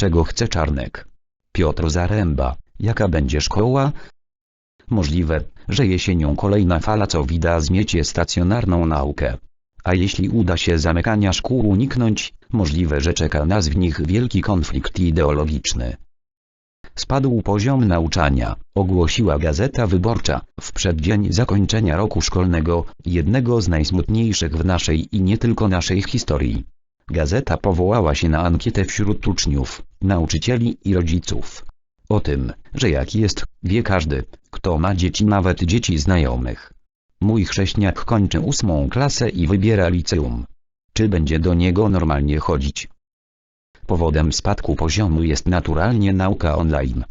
Czego chce Czarnek? Piotr Zaręba, jaka będzie szkoła? Możliwe, że jesienią kolejna fala co wida zmiecie stacjonarną naukę. A jeśli uda się zamykania szkół uniknąć, możliwe, że czeka nas w nich wielki konflikt ideologiczny. Spadł poziom nauczania, ogłosiła Gazeta Wyborcza, w przeddzień zakończenia roku szkolnego, jednego z najsmutniejszych w naszej i nie tylko naszej historii. Gazeta powołała się na ankietę wśród uczniów, nauczycieli i rodziców. O tym, że jak jest, wie każdy, kto ma dzieci nawet dzieci znajomych. Mój chrześniak kończy ósmą klasę i wybiera liceum. Czy będzie do niego normalnie chodzić? Powodem spadku poziomu jest naturalnie nauka online.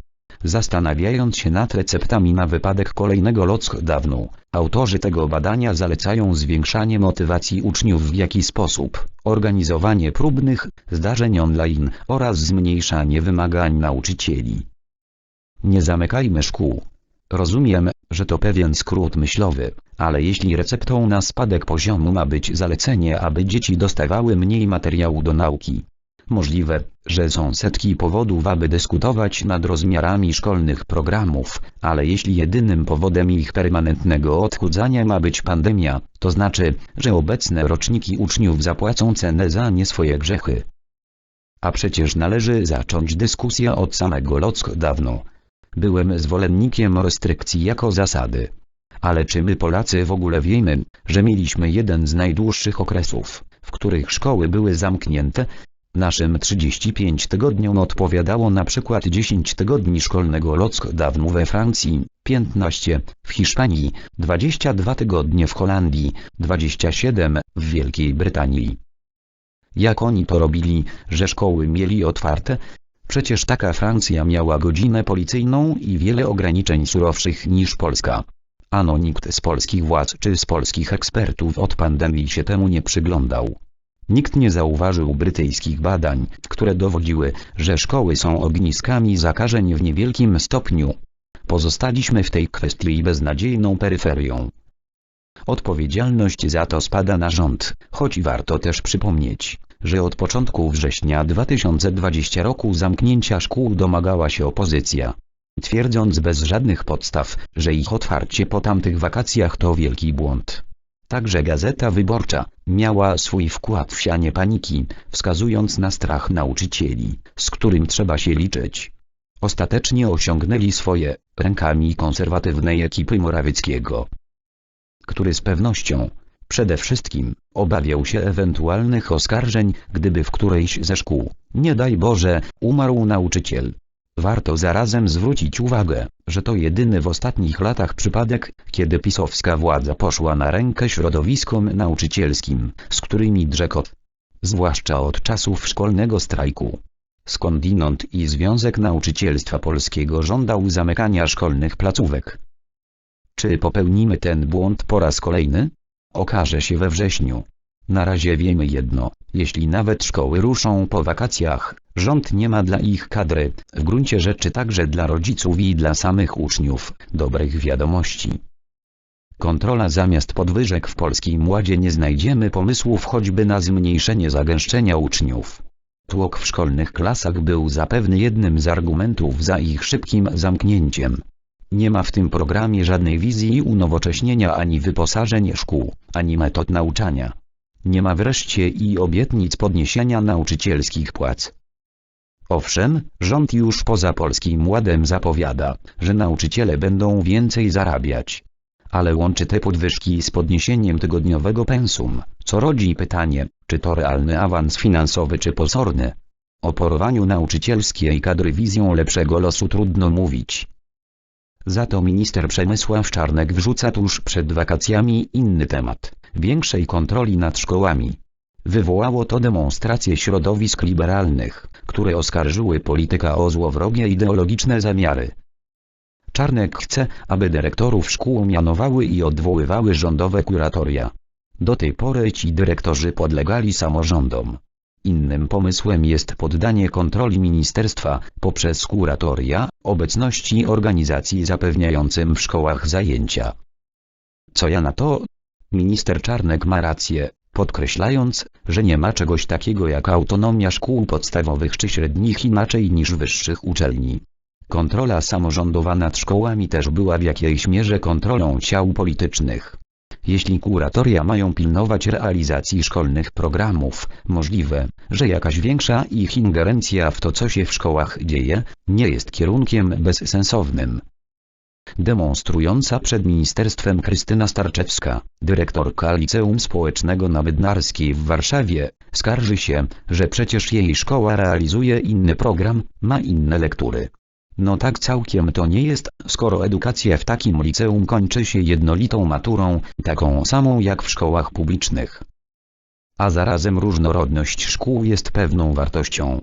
Zastanawiając się nad receptami na wypadek kolejnego lockdownu, autorzy tego badania zalecają zwiększanie motywacji uczniów w jaki sposób, organizowanie próbnych zdarzeń online oraz zmniejszanie wymagań nauczycieli. Nie zamykajmy szkół. Rozumiem, że to pewien skrót myślowy, ale jeśli receptą na spadek poziomu ma być zalecenie, aby dzieci dostawały mniej materiału do nauki, Możliwe, że są setki powodów, aby dyskutować nad rozmiarami szkolnych programów, ale jeśli jedynym powodem ich permanentnego odchudzania ma być pandemia, to znaczy, że obecne roczniki uczniów zapłacą cenę za nie swoje grzechy. A przecież należy zacząć dyskusję od samego lockdownu. Byłem zwolennikiem restrykcji jako zasady. Ale czy my Polacy w ogóle wiemy, że mieliśmy jeden z najdłuższych okresów, w których szkoły były zamknięte, Naszym 35 tygodniom odpowiadało na przykład 10 tygodni szkolnego lockdownu we Francji, 15 w Hiszpanii, 22 tygodnie w Holandii, 27 w Wielkiej Brytanii. Jak oni to robili, że szkoły mieli otwarte? Przecież taka Francja miała godzinę policyjną i wiele ograniczeń surowszych niż Polska. Ano nikt z polskich władz czy z polskich ekspertów od pandemii się temu nie przyglądał. Nikt nie zauważył brytyjskich badań, które dowodziły, że szkoły są ogniskami zakażeń w niewielkim stopniu. Pozostaliśmy w tej kwestii beznadziejną peryferią. Odpowiedzialność za to spada na rząd, choć warto też przypomnieć, że od początku września 2020 roku zamknięcia szkół domagała się opozycja. Twierdząc bez żadnych podstaw, że ich otwarcie po tamtych wakacjach to wielki błąd. Także Gazeta Wyborcza miała swój wkład w sianie paniki, wskazując na strach nauczycieli, z którym trzeba się liczyć. Ostatecznie osiągnęli swoje, rękami konserwatywnej ekipy Morawieckiego, który z pewnością, przede wszystkim, obawiał się ewentualnych oskarżeń, gdyby w którejś ze szkół, nie daj Boże, umarł nauczyciel. Warto zarazem zwrócić uwagę, że to jedyny w ostatnich latach przypadek, kiedy pisowska władza poszła na rękę środowiskom nauczycielskim, z którymi drzekot. Zwłaszcza od czasów szkolnego strajku. Skądinąd i Związek Nauczycielstwa Polskiego żądał zamykania szkolnych placówek. Czy popełnimy ten błąd po raz kolejny? Okaże się we wrześniu. Na razie wiemy jedno, jeśli nawet szkoły ruszą po wakacjach, rząd nie ma dla ich kadry, w gruncie rzeczy także dla rodziców i dla samych uczniów, dobrych wiadomości. Kontrola zamiast podwyżek w Polskim Ładzie nie znajdziemy pomysłów choćby na zmniejszenie zagęszczenia uczniów. Tłok w szkolnych klasach był zapewne jednym z argumentów za ich szybkim zamknięciem. Nie ma w tym programie żadnej wizji unowocześnienia ani wyposażeń szkół, ani metod nauczania. Nie ma wreszcie i obietnic podniesienia nauczycielskich płac. Owszem, rząd już poza Polskim Ładem zapowiada, że nauczyciele będą więcej zarabiać. Ale łączy te podwyżki z podniesieniem tygodniowego pensum, co rodzi pytanie, czy to realny awans finansowy czy pozorny. O porwaniu nauczycielskiej kadry wizją lepszego losu trudno mówić. Za to minister Przemysław Czarnek wrzuca tuż przed wakacjami inny temat większej kontroli nad szkołami. Wywołało to demonstracje środowisk liberalnych, które oskarżyły polityka o złowrogie ideologiczne zamiary. Czarnek chce, aby dyrektorów szkół mianowały i odwoływały rządowe kuratoria. Do tej pory ci dyrektorzy podlegali samorządom. Innym pomysłem jest poddanie kontroli ministerstwa, poprzez kuratoria, obecności organizacji zapewniającym w szkołach zajęcia. Co ja na to? Minister Czarnek ma rację, podkreślając, że nie ma czegoś takiego jak autonomia szkół podstawowych czy średnich inaczej niż wyższych uczelni. Kontrola samorządowa nad szkołami też była w jakiejś mierze kontrolą ciał politycznych. Jeśli kuratoria mają pilnować realizacji szkolnych programów, możliwe, że jakaś większa ich ingerencja w to co się w szkołach dzieje, nie jest kierunkiem bezsensownym. Demonstrująca przed ministerstwem Krystyna Starczewska, dyrektorka Liceum Społecznego na Bydnarskiej w Warszawie, skarży się, że przecież jej szkoła realizuje inny program, ma inne lektury. No tak całkiem to nie jest, skoro edukacja w takim liceum kończy się jednolitą maturą, taką samą jak w szkołach publicznych. A zarazem różnorodność szkół jest pewną wartością.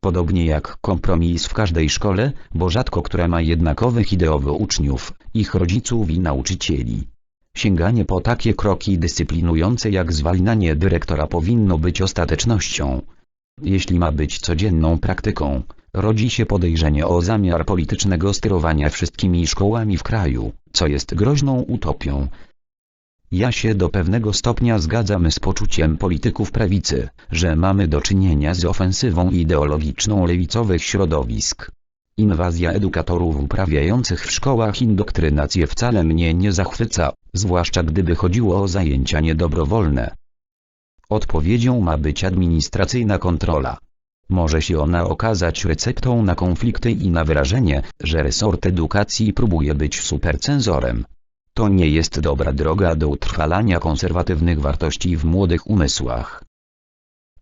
Podobnie jak kompromis w każdej szkole, bo rzadko która ma jednakowych ideowo uczniów, ich rodziców i nauczycieli. Sięganie po takie kroki dyscyplinujące jak zwalnianie dyrektora powinno być ostatecznością. Jeśli ma być codzienną praktyką, rodzi się podejrzenie o zamiar politycznego sterowania wszystkimi szkołami w kraju, co jest groźną utopią. Ja się do pewnego stopnia zgadzam z poczuciem polityków prawicy, że mamy do czynienia z ofensywą ideologiczną lewicowych środowisk. Inwazja edukatorów uprawiających w szkołach indoktrynację wcale mnie nie zachwyca, zwłaszcza gdyby chodziło o zajęcia niedobrowolne. Odpowiedzią ma być administracyjna kontrola. Może się ona okazać receptą na konflikty i na wyrażenie, że resort edukacji próbuje być supercenzorem. To nie jest dobra droga do utrwalania konserwatywnych wartości w młodych umysłach.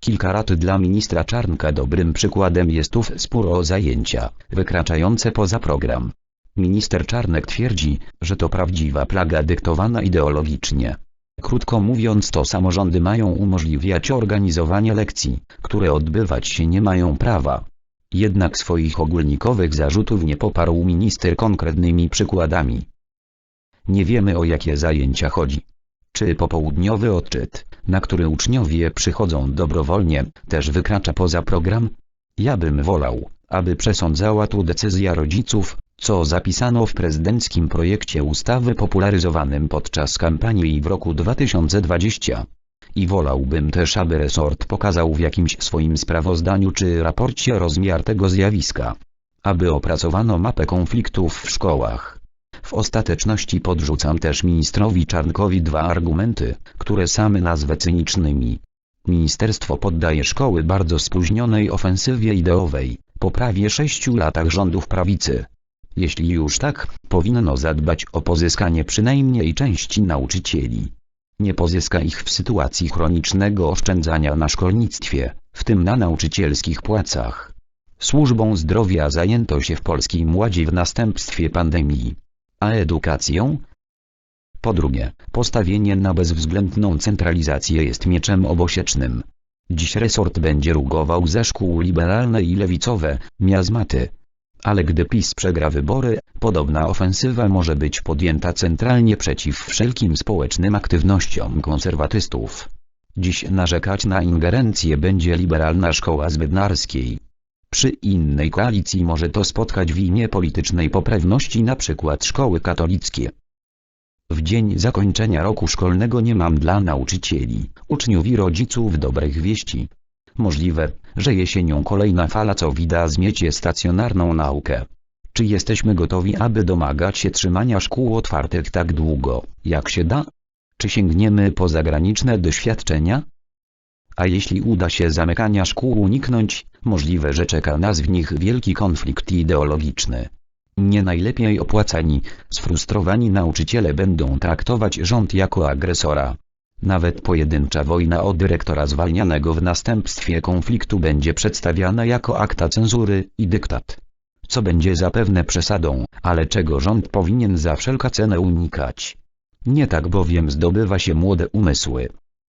Kilka lat dla ministra Czarnka dobrym przykładem jest ów spór o zajęcia, wykraczające poza program. Minister Czarnek twierdzi, że to prawdziwa plaga dyktowana ideologicznie. Krótko mówiąc to samorządy mają umożliwiać organizowanie lekcji, które odbywać się nie mają prawa. Jednak swoich ogólnikowych zarzutów nie poparł minister konkretnymi przykładami. Nie wiemy o jakie zajęcia chodzi. Czy popołudniowy odczyt, na który uczniowie przychodzą dobrowolnie, też wykracza poza program? Ja bym wolał, aby przesądzała tu decyzja rodziców, co zapisano w prezydenckim projekcie ustawy popularyzowanym podczas kampanii w roku 2020. I wolałbym też aby resort pokazał w jakimś swoim sprawozdaniu czy raporcie rozmiar tego zjawiska. Aby opracowano mapę konfliktów w szkołach. W ostateczności podrzucam też ministrowi Czarnkowi dwa argumenty, które same nazwę cynicznymi. Ministerstwo poddaje szkoły bardzo spóźnionej ofensywie ideowej, po prawie sześciu latach rządów prawicy. Jeśli już tak, powinno zadbać o pozyskanie przynajmniej części nauczycieli. Nie pozyska ich w sytuacji chronicznego oszczędzania na szkolnictwie, w tym na nauczycielskich płacach. Służbą zdrowia zajęto się w Polskim Ładzie w następstwie pandemii. A edukacją? Po drugie, postawienie na bezwzględną centralizację jest mieczem obosiecznym. Dziś resort będzie rugował ze szkół liberalne i lewicowe, miazmaty. Ale gdy PiS przegra wybory, podobna ofensywa może być podjęta centralnie przeciw wszelkim społecznym aktywnościom konserwatystów. Dziś narzekać na ingerencję będzie liberalna szkoła z. Przy innej koalicji może to spotkać w imię politycznej poprawności przykład szkoły katolickie. W dzień zakończenia roku szkolnego nie mam dla nauczycieli, uczniów i rodziców dobrych wieści. Możliwe, że jesienią kolejna fala co wida zmiecie stacjonarną naukę. Czy jesteśmy gotowi aby domagać się trzymania szkół otwartych tak długo, jak się da? Czy sięgniemy po zagraniczne doświadczenia? A jeśli uda się zamykania szkół uniknąć, możliwe, że czeka nas w nich wielki konflikt ideologiczny. Nie najlepiej opłacani, sfrustrowani nauczyciele będą traktować rząd jako agresora. Nawet pojedyncza wojna o dyrektora zwalnianego w następstwie konfliktu będzie przedstawiana jako akta cenzury i dyktat. Co będzie zapewne przesadą, ale czego rząd powinien za wszelka cenę unikać. Nie tak bowiem zdobywa się młode umysły.